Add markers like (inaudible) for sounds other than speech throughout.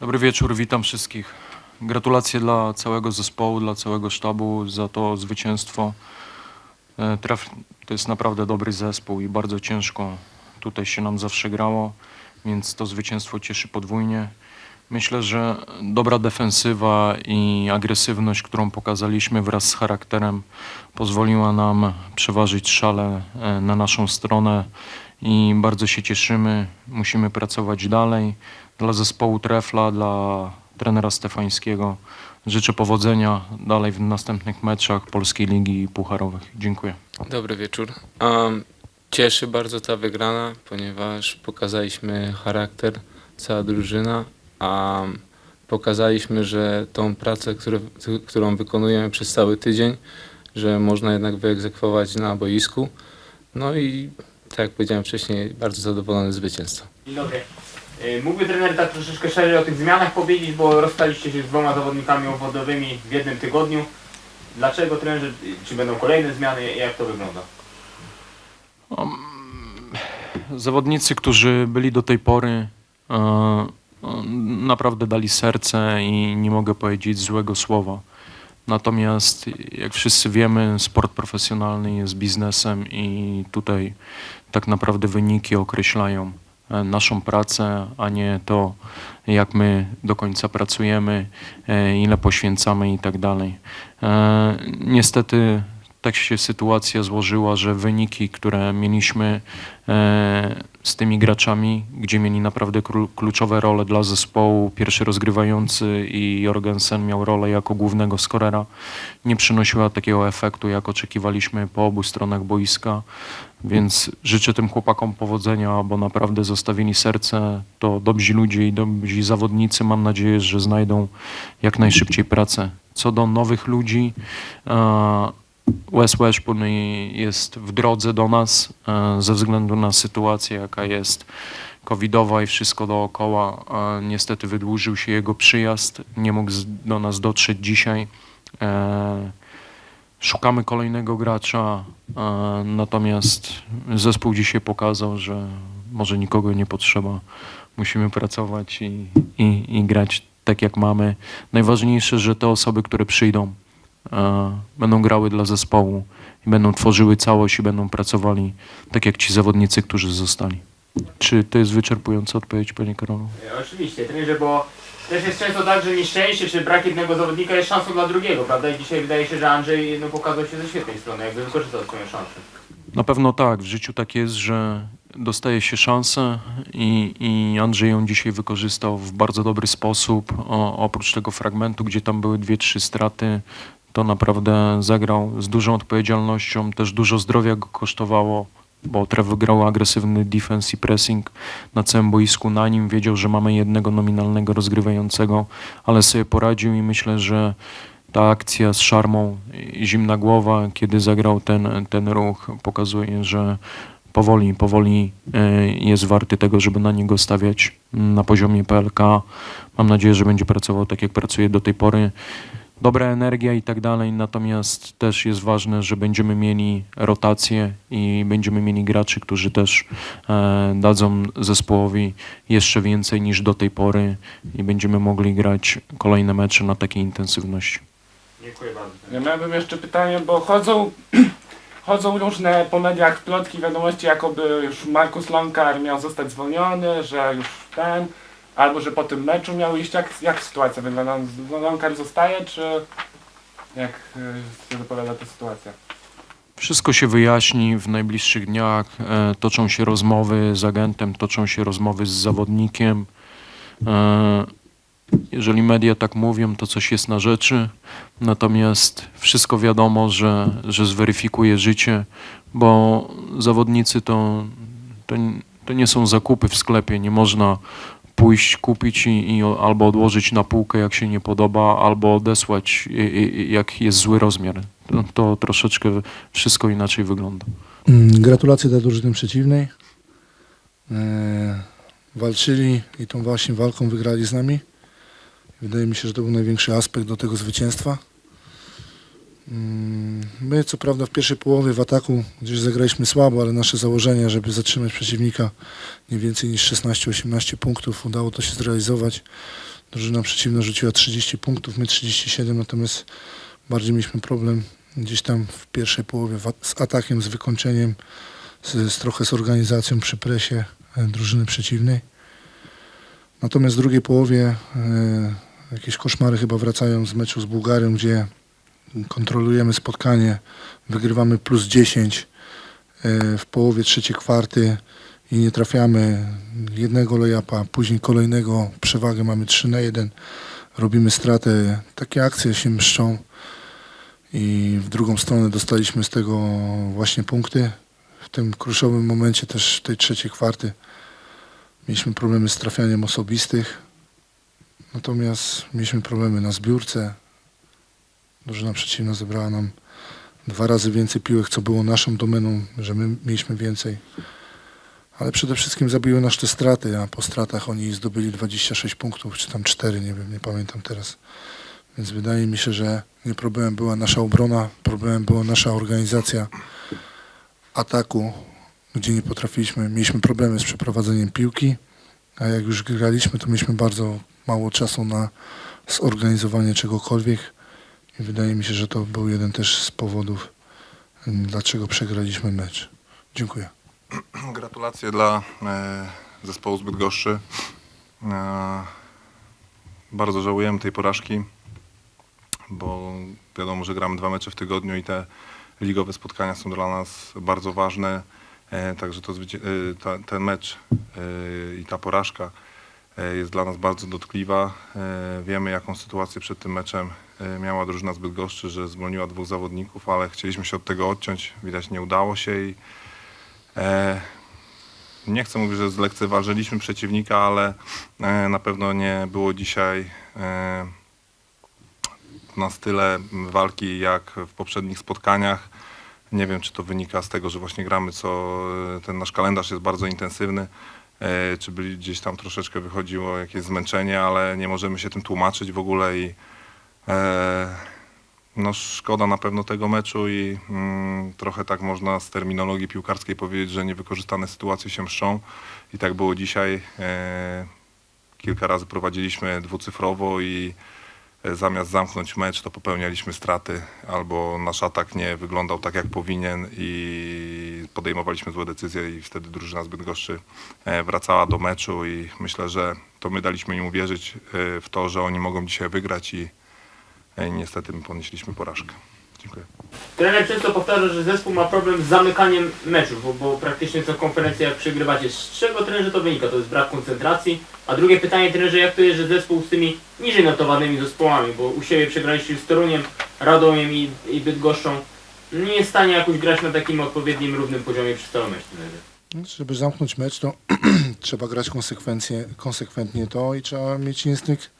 Dobry wieczór, witam wszystkich. Gratulacje dla całego zespołu, dla całego sztabu za to zwycięstwo. E, Tref to jest naprawdę dobry zespół i bardzo ciężko tutaj się nam zawsze grało, więc to zwycięstwo cieszy podwójnie. Myślę, że dobra defensywa i agresywność, którą pokazaliśmy wraz z charakterem, pozwoliła nam przeważyć szale e, na naszą stronę i bardzo się cieszymy. Musimy pracować dalej. Dla zespołu Trefla, dla trenera Stefańskiego życzę powodzenia dalej w następnych meczach Polskiej Ligi Pucharowych. Dziękuję. Dobry wieczór. Um, cieszy bardzo ta wygrana, ponieważ pokazaliśmy charakter, cała drużyna, a pokazaliśmy, że tą pracę, które, którą wykonujemy przez cały tydzień, że można jednak wyegzekwować na boisku. No i tak jak powiedziałem wcześniej, bardzo zadowolony z zwycięstwa. Dzień dobry. Y, Mógłby trener tak troszeczkę szerzej o tych zmianach powiedzieć, bo rozstaliście się z dwoma zawodnikami obwodowymi w jednym tygodniu. Dlaczego trenerzy, czy będą kolejne zmiany, jak to wygląda? Zawodnicy, którzy byli do tej pory, e, e, naprawdę dali serce i nie mogę powiedzieć złego słowa. Natomiast, jak wszyscy wiemy, sport profesjonalny jest biznesem i tutaj tak naprawdę wyniki określają e, naszą pracę, a nie to, jak my do końca pracujemy, e, ile poświęcamy i tak dalej. E, Niestety tak się sytuacja złożyła, że wyniki, które mieliśmy e, z tymi graczami, gdzie mieli naprawdę kluczowe role dla zespołu, pierwszy rozgrywający i Jorgensen miał rolę jako głównego skorera, nie przynosiła takiego efektu, jak oczekiwaliśmy po obu stronach boiska. Więc życzę tym chłopakom powodzenia, bo naprawdę zostawili serce. To dobrzy ludzie i dobrzy zawodnicy. Mam nadzieję, że znajdą jak najszybciej pracę. Co do nowych ludzi, e, Wes Weshburn jest w drodze do nas e, ze względu na sytuację, jaka jest covidowa i wszystko dookoła. Niestety wydłużył się jego przyjazd, nie mógł do nas dotrzeć dzisiaj. E, Szukamy kolejnego gracza, e, natomiast zespół dzisiaj pokazał, że może nikogo nie potrzeba. Musimy pracować i, i, i grać tak, jak mamy. Najważniejsze, że te osoby, które przyjdą, będą grały dla zespołu i będą tworzyły całość i będą pracowali tak jak ci zawodnicy, którzy zostali. Czy to jest wyczerpująca odpowiedź, Panie Karolu? Y, Oczywiście, trenerze, bo też jest często tak, że nieszczęście czy brak jednego zawodnika jest szansą dla drugiego, prawda? I dzisiaj wydaje się, że Andrzej no, pokazał się ze świetnej strony, jakby wykorzystał swoją szansę. Na pewno tak. W życiu tak jest, że dostaje się szansę i, i Andrzej ją dzisiaj wykorzystał w bardzo dobry sposób. O, oprócz tego fragmentu, gdzie tam były dwie, trzy straty, to naprawdę zagrał z dużą odpowiedzialnością. Też dużo zdrowia go kosztowało, bo Trevor grał agresywny defense i pressing na całym boisku. Na nim wiedział, że mamy jednego nominalnego rozgrywającego, ale sobie poradził i myślę, że ta akcja z szarmą zimna głowa, kiedy zagrał ten, ten ruch, pokazuje, że powoli, powoli e, jest warty tego, żeby na niego stawiać na poziomie PLK. Mam nadzieję, że będzie pracował tak, jak pracuje do tej pory. Dobra energia i tak dalej, natomiast też jest ważne, że będziemy mieli rotację i będziemy mieli graczy, którzy też e, dadzą zespołowi jeszcze więcej niż do tej pory i będziemy mogli grać kolejne mecze na takiej intensywności. Dziękuję bardzo. Ja miałbym jeszcze pytanie, bo chodzą, (clears throat) chodzą różne po mediach plotki, wiadomości, jakoby już Markus Lonkar miał zostać zwolniony, że już ten, albo że po tym meczu miał iść. Jak, jak sytuacja wygląda? Lonkar zostaje, czy jak y, się wypowiada ta sytuacja? Wszystko się wyjaśni w najbliższych dniach. E, toczą się rozmowy z agentem, toczą się rozmowy z zawodnikiem. E, jeżeli media tak mówią, to coś jest na rzeczy. Natomiast wszystko wiadomo, że, że zweryfikuje życie, bo zawodnicy to, to, to nie są zakupy w sklepie. Nie można pójść, kupić i, i albo odłożyć na półkę, jak się nie podoba, albo odesłać, i, i, jak jest zły rozmiar. To, to troszeczkę wszystko inaczej wygląda. Mm, Gratulacje dla drużyny przeciwnej. E, walczyli i tą właśnie walką wygrali z nami. Wydaje mi się, że to był największy aspekt do tego zwycięstwa. My co prawda w pierwszej połowie w ataku gdzieś zagraliśmy słabo, ale nasze założenie, żeby zatrzymać przeciwnika nie więcej niż 16-18 punktów, udało to się zrealizować. Drużyna przeciwna rzuciła 30 punktów, my 37, natomiast bardziej mieliśmy problem gdzieś tam w pierwszej połowie z atakiem, z wykończeniem, z, z trochę z organizacją przy presie e, drużyny przeciwnej. Natomiast w drugiej połowie e, jakieś koszmary chyba wracają z meczu z Bułgarią, gdzie kontrolujemy spotkanie, wygrywamy plus 10 e, w połowie trzeciej kwarty i nie trafiamy jednego lejapa, później kolejnego, przewagę mamy 3 na 1, robimy stratę. Takie akcje się mszczą i w drugą stronę dostaliśmy z tego właśnie punkty. W tym kluczowym momencie też tej trzeciej kwarty mieliśmy problemy z trafianiem osobistych, natomiast mieliśmy problemy na zbiórce. Drużyna przeciwna zebrała nam dwa razy więcej piłek, co było naszą domeną, że my mieliśmy więcej. Ale przede wszystkim zabiły nas te straty, a po stratach oni zdobyli 26 punktów, czy tam 4, nie wiem, nie pamiętam teraz. Więc wydaje mi się, że nie problemem była nasza obrona, problemem była nasza organizacja ataku, gdzie nie potrafiliśmy, mieliśmy problemy z przeprowadzeniem piłki, a jak już graliśmy, to mieliśmy bardzo mało czasu na zorganizowanie czegokolwiek i wydaje mi się, że to był jeden też z powodów, dlaczego przegraliśmy mecz. Dziękuję. (clears throat) Gratulacje dla e, zespołu z Bydgoszczy. E, bardzo żałujemy tej porażki, bo wiadomo, że gramy dwa mecze w tygodniu i te ligowe spotkania są dla nas bardzo ważne. E, także to, ten mecz i ta porażka jest dla nas bardzo dotkliwa. E, wiemy, jaką sytuację przed tym meczem e, miała drużyna z Bydgoszczy, że zwolniła dwóch zawodników, ale chcieliśmy się od tego odciąć. Widać, nie udało się i E, nie chcę mówić, że zlekceważyliśmy przeciwnika, ale e, na pewno nie było dzisiaj e, nas tyle walki jak w poprzednich spotkaniach. Nie wiem, czy to wynika z tego, że właśnie gramy, co e, ten nasz kalendarz jest bardzo intensywny, e, czy byli gdzieś tam troszeczkę wychodziło jakieś zmęczenie, ale nie możemy się tym tłumaczyć w ogóle i e, no szkoda na pewno tego meczu i mm, trochę tak można z terminologii piłkarskiej powiedzieć, że niewykorzystane sytuacje się mszczą i tak było dzisiaj. E, kilka razy prowadziliśmy dwucyfrowo i e, zamiast zamknąć mecz, to popełnialiśmy straty albo nasz atak nie wyglądał tak jak powinien i podejmowaliśmy złe decyzje i wtedy drużyna z Bydgoszczy e, wracała do meczu i myślę, że to my daliśmy im uwierzyć e, w to, że oni mogą dzisiaj wygrać i niestety my ponieśliśmy porażkę. Dziękuję. Trener często powtarza, że zespół ma problem z zamykaniem meczów, bo, bo praktycznie co konferencja jak przegrywacie. Z czego trenerze to wynika? To jest brak koncentracji. A drugie pytanie trenerze, jak to jest, że zespół z tymi niżej notowanymi zespołami, bo u siebie przegraliście z Toruniem, Radomiem i, i Bydgoszczą, nie jest w stanie jakoś grać na takim odpowiednim, równym poziomie przez cały mecz trenerze. No, Żeby zamknąć mecz, to (clears throat) trzeba grać konsekwencje, konsekwentnie to i trzeba mieć instynkt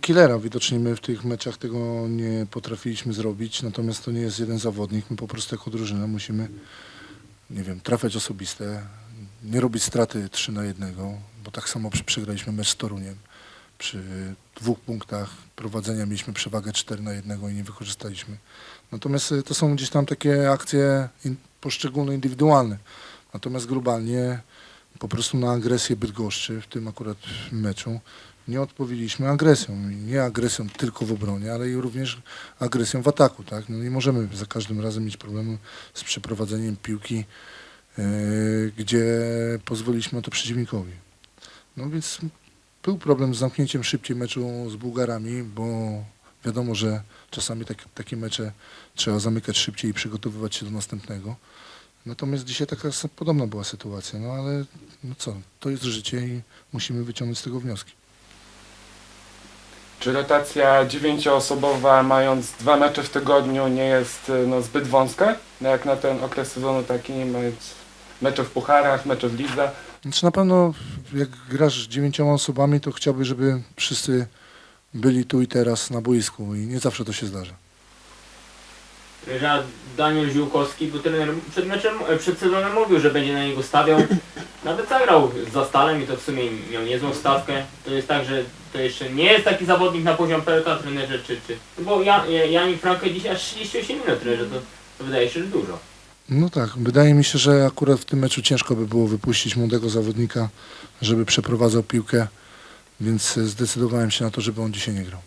killera. Widocznie my w tych meczach tego nie potrafiliśmy zrobić, natomiast to nie jest jeden zawodnik. My po prostu jako drużyna musimy, nie wiem, trafiać osobiste, nie robić straty 3 na 1, bo tak samo przegraliśmy mecz z Toruniem. Przy dwóch punktach prowadzenia mieliśmy przewagę 4 na 1 i nie wykorzystaliśmy. Natomiast e, to są gdzieś tam takie akcje poszczególne, indywidualne. Natomiast globalnie po prostu na agresję Bydgoszczy w tym akurat meczu nie odpowiedzieliśmy agresją. Nie agresją tylko w obronie, ale i również agresją w ataku. Tak? No nie możemy za każdym razem mieć problemu z przeprowadzeniem piłki, e, gdzie pozwoliliśmy to przeciwnikowi. No więc był problem z zamknięciem szybciej meczu z Bułgarami, bo wiadomo, że czasami tak, takie mecze trzeba zamykać szybciej i przygotowywać się do następnego. Natomiast dzisiaj taka podobna była sytuacja, no ale no co, to jest życie i musimy wyciągnąć z tego wnioski. Czy rotacja dziewięcioosobowa, mając dwa mecze w tygodniu, nie jest y, no, zbyt wąska? No, jak na ten okres sezonu taki, mając mecze w pucharach, mecze w lidze. Znaczy na pewno jak grasz z dziewięcioma osobami, to chciałbyś, żeby wszyscy byli tu i teraz na boisku i nie zawsze to się zdarza. Daniel Ziółkowski, bo trener przed meczem, e, przed sezonem mówił, że będzie na niego stawiał. Nawet zagrał za Stalem i to w sumie miał niezłą stawkę. To jest tak, że to jeszcze nie jest taki zawodnik na poziom PLK trenerze, czy, czy... Bo ja, ja, Janik Frankę dzisiaj aż 38 minut trenerze, to, to wydaje się, że dużo. No tak, wydaje mi się, że akurat w tym meczu ciężko by było wypuścić młodego zawodnika, żeby przeprowadzał piłkę więc zdecydowałem się na to, żeby on dzisiaj nie grał.